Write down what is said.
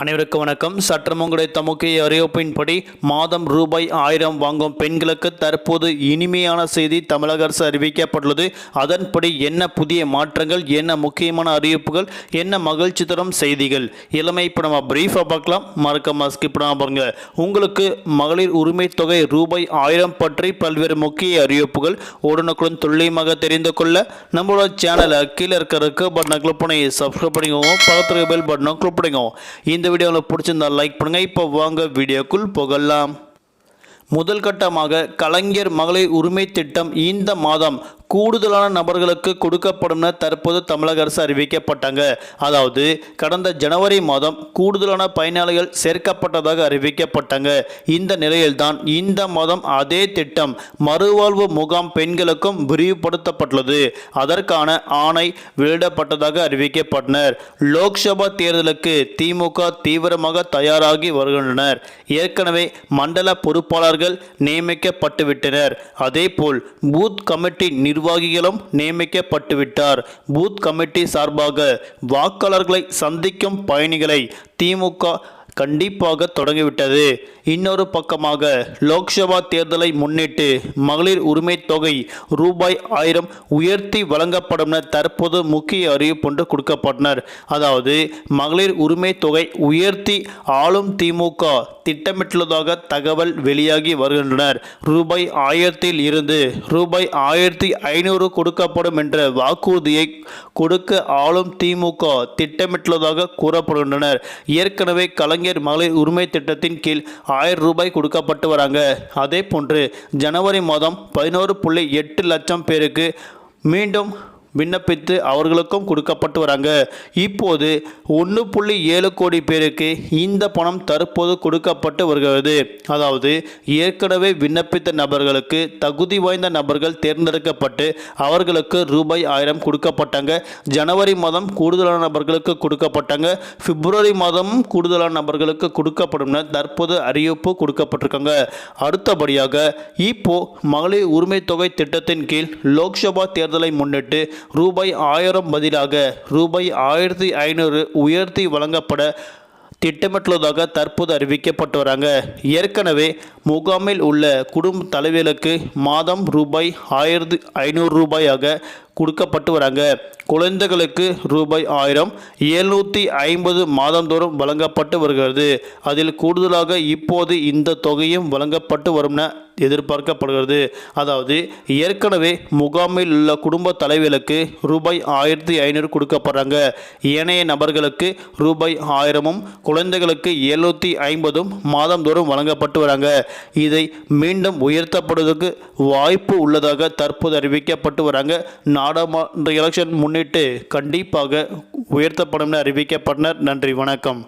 அனைவருக்கும் வணக்கம். சற்றும் கிடைத்த முக்கிய அறிவிப்பின்படி மாதம் ரூபாய் ஆயிரம் வாங்கும் பெண்களுக்கு தற்போது இனிமையான செய்தி தமிழக அரசு அறிவிக்கப்பட்டுள்ளது. அதன்படி என்ன புதிய மாற்றங்கள் என்ன முக்கியமான அறிவிப்புகள் என்ன மகிழ்ச்சி தரும் செய்திகள்? இளமை இப்போ நம்ம பிரீஃபாக பார்க்கலாம். மறக்காம ஸ்கிப் பண்ணாமல் பாருங்க. உங்களுக்கு மகளிர் உரிமை தொகை ரூபாய் ஆயிரம் பற்றி பல்வேறு முக்கிய அறிவிப்புகள் உடனுக்குடன் துல்லியமாக தெரிந்து கொள்ள நம்மளோட சேனலை கீழே இருக்கிறதுக்கு பட்டனை கிளிக் பண்ணி சப்ஸ்கிரைப் பண்ணிக்கோங்க. பக்கத்தில் பெல் பட்டனை கிளிக் பண்ணிக்கோங்க. இந்த வீடியோவில் பிடிச்சிருந்தா லைக் பண்ணுங்கள் இப்போ வாங்க வீடியோக்குள் போகலாம். முதல் கட்டமாக கலைஞர் மகளிர் உரிமை திட்டம் இந்த மாதம் கூடுதலான நபர்களுக்கு கொடுக்கப்படும் என தற்போது தமிழக அரசு அறிவிக்கப்பட்டாங்க. அதாவது கடந்த ஜனவரி மாதம் கூடுதலான பயனாளிகள் சேர்க்கப்பட்டதாக அறிவிக்கப்பட்டாங்க. இந்த நிலையில்தான் இந்த மாதம் அதே திட்டம் மறுவாழ்வு முகாம் பெண்களுக்கும் விரிவுபடுத்தப்பட்டுள்ளது. அதற்கான ஆணை வெளியிடப்பட்டதாக அறிவிக்கப்பட்டனர். லோக்சபா தேர்தலுக்கு திமுக தீவிரமாக தயாராகி வருகின்றனர். ஏற்கனவே மண்டல பொறுப்பாளர் பொறுப்பாளர்கள் நியமிக்கப்பட்டுவிட்டனர். அதேபோல் பூத் கமிட்டி நிர்வாகிகளும் நியமிக்கப்பட்டுவிட்டார். பூத் கமிட்டி சார்பாக வாக்காளர்களை சந்திக்கும் பயணிகளை திமுக கண்டிப்பாக தொடங்கிவிட்டது. இன்னொரு பக்கமாக லோக்சபா தேர்தலை முன்னிட்டு மகளிர் உரிமை தொகை ரூபாய் ஆயிரம் உயர்த்தி வழங்கப்படும் என தற்போது முக்கிய அறிவிப்பு ஒன்று கொடுக்கப்பட்டனர். அதாவது மகளிர் உரிமை தொகை உயர்த்தி ஆளும் திமுக திட்டமிட்டுள்ளதாக தகவல் வெளியாகி வருகின்றனர். ரூபாய் ஆயிரத்தில் இருந்து ரூபாய் ஆயிரத்தி ஐநூறு கொடுக்கப்படும் என்ற வாக்குறுதியை கொடுக்க ஆளும் திமுக திட்டமிட்டுள்ளதாக கூறப்படுகின்றனர். ஏற்கனவே கலைஞர் மகளிர் உரிமை திட்டத்தின் கீழ் ஆயிரம் ரூபாய் கொடுக்கப்பட்டு வராங்க. அதே போன்று ஜனவரி மாதம் பதினோரு புள்ளி எட்டு லட்சம் பேருக்கு மீண்டும் விண்ணப்பித்து அவர்களுக்கும் கொடுக்கப்பட்டு வராங்க. இப்போது ஒன்று புள்ளி ஏழு கோடி பேருக்கு இந்த பணம் தற்போது கொடுக்கப்பட்டு வருகிறது. அதாவது ஏற்கனவே விண்ணப்பித்த நபர்களுக்கு தகுதி வாய்ந்த நபர்கள் தேர்ந்தெடுக்கப்பட்டு அவர்களுக்கு ரூபாய் ஆயிரம் கொடுக்கப்பட்டாங்க. ஜனவரி மாதம் கூடுதலான நபர்களுக்கு கொடுக்கப்பட்டாங்க. பிப்ரவரி மாதமும் கூடுதலான நபர்களுக்கு கொடுக்கப்படும் தற்போது அறிவிப்பு கொடுக்கப்பட்டிருக்காங்க. அடுத்தபடியாக இப்போ மகளிர் உரிமை தொகை திட்டத்தின் கீழ் லோக்சபா தேர்தலை முன்னிட்டு ரூபாய் ஆயிரம் பதிலாக ரூபாய் ஆயிரத்தி ஐநூறு உயர்த்தி வழங்கப்பட திட்டமிட்டுள்ளதாக தற்போது அறிவிக்கப்பட்டு வராங்க. ஏற்கனவே முகாமில் உள்ள குடும்ப தலைவர்களுக்கு மாதம் ரூபாய் ஆயிரத்தி ஐநூறு ரூபாயாக கொடுக்கப்பட்டு வராங்க குழந்தைகளுக்கு ரூபாய் ஆயிரம் எழுநூற்றி ஐம்பது மாதந்தோறும் வழங்கப்பட்டு வருகிறது. அதில் கூடுதலாக இப்போது இந்த தொகையும் வழங்கப்பட்டு வரும்ன எதிர்பார்க்கப்படுகிறது. அதாவது ஏற்கனவே முகாமில் உள்ள குடும்ப தலைவர்களுக்கு ரூபாய் ஆயிரத்தி ஐநூறு கொடுக்கப்படுறாங்க. ஏனைய நபர்களுக்கு ரூபாய் ஆயிரமும் குழந்தைகளுக்கு எழுநூற்றி ஐம்பதும் மாதந்தோறும் வழங்கப்பட்டு வராங்க. இதை மீண்டும் உயர்த்தப்படுவதற்கு வாய்ப்பு உள்ளதாக தற்போது அறிவிக்கப்பட்டு வராங்க. நாடாளுமன்ற எலெக்ஷன் முன்னிட்டு கண்டிப்பாக உயர்த்தப்படும் என அறிவிக்கப்பட்டனர். நன்றி வணக்கம்.